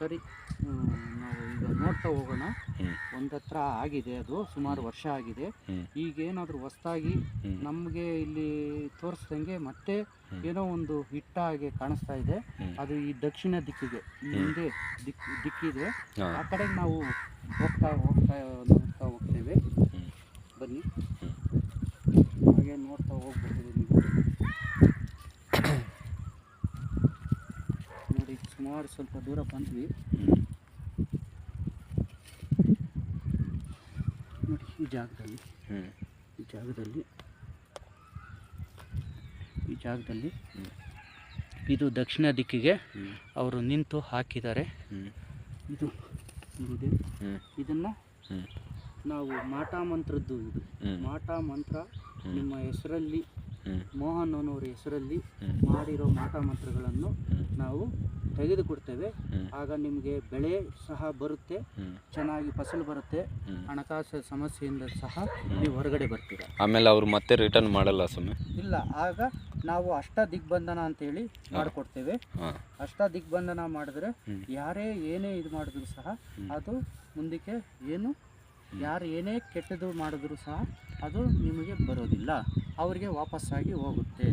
ಸರಿ ನಾವು ಈಗ ನೋಡ್ತಾ ಹೋಗೋಣ. ಒಂದತ್ರ ಆಗಿದೆ ಅದು ಸುಮಾರು ವರ್ಷ ಆಗಿದೆ. ಈಗ ಏನಾದರೂ ಹೊಸ್ತಾಗಿ. ನಮಗೆ ಇಲ್ಲಿ ತೋರಿಸ್ದಂಗೆ ಮತ್ತೆ ಏನೋ ಒಂದು ಹಿಟ್ಟ ಹಾಗೆ ಕಾಣಿಸ್ತಾ ಇದೆ. ಅದು ಈ ದಕ್ಷಿಣ ದಿಕ್ಕಿಗೆ ಈ ಹಿಂದೆ ದಿಕ್ ದಿಕ್ಕಿದೆ. ಆ ಕಡೆಗೆ ನಾವು ಹೋಗ್ತಾ ಹೋಗ್ತಾ ನೋಡ್ತಾ ಹೋಗ್ತೇವೆ ಹ್ಮ್. ಬನ್ನಿ ಹ್ಮ್. ಹಾಗೆ ನೋಡ್ತಾ ಹೋಗ್ಬಹುದು ನೀವು ನೋಡಿ ಸುಮಾರು ಸ್ವಲ್ಪ ದೂರ ಬಂದ್ವಿ ನೋಡಿ ಈ ಜಾಗದಲ್ಲಿ. ಈ ಜಾಗದಲ್ಲಿ ಈ ಜಾಗದಲ್ಲಿ. ಇದು ದಕ್ಷಿಣ ದಿಕ್ಕಿಗೆ ಅವರು ನಿಂತು ಹಾಕಿದ್ದಾರೆ. ಇದು ಇದೆ. ಇದನ್ನು. ನಾವು ಮಾಟ ಮಂತ್ರದ್ದು ಇದು. ಮಾಟ ಮಂತ್ರ ನಿಮ್ಮ ಹೆಸರಲ್ಲಿ. ಮೋಹನ್ ಅನ್ನೋರ ಹೆಸರಲ್ಲಿ. ಮಾಡಿರೋ ಮಾಟ ಮಂತ್ರಗಳನ್ನು ನಾವು ತೆಗೆದುಕೊಡ್ತೇವೆ. ಆಗ ನಿಮಗೆ ಬೆಳೆ ಸಹ ಬರುತ್ತೆ ಚೆನ್ನಾಗಿ ಫಸಲು ಬರುತ್ತೆ. ಹಣಕಾಸು ಸಮಸ್ಯೆಯಿಂದ ಸಹ ನೀವು ಹೊರಗಡೆ ಬರ್ತೀರ? ಆಮೇಲೆ ಅವರು ಮತ್ತೆ ರಿಟರ್ನ್ ಮಾಡಲ್ಲ ಸುಮ್ಮನೆ ಇಲ್ಲ ಆಗ ನಾವು ಅಷ್ಟ ದಿಗ್ಬಂಧನ ಅಂತೇಳಿ ಮಾಡಿಕೊಡ್ತೇವೆ. ಅಷ್ಟ ದಿಗ್ಬಂಧನ ಮಾಡಿದ್ರೆ ಯಾರೇ ಏನೇ ಇದು ಮಾಡಿದ್ರು ಸಹ ಅದು ಮುಂದಕ್ಕೆ ಏನು ಯಾರು ಏನೇ ಕೆಟ್ಟದು ಮಾಡಿದ್ರು ಸಹ ಅದು ನಿಮಗೆ ಬರೋದಿಲ್ಲ. ಅವರಿಗೆ ವಾಪಸ್ಸಾಗಿ ಹೋಗುತ್ತೆ.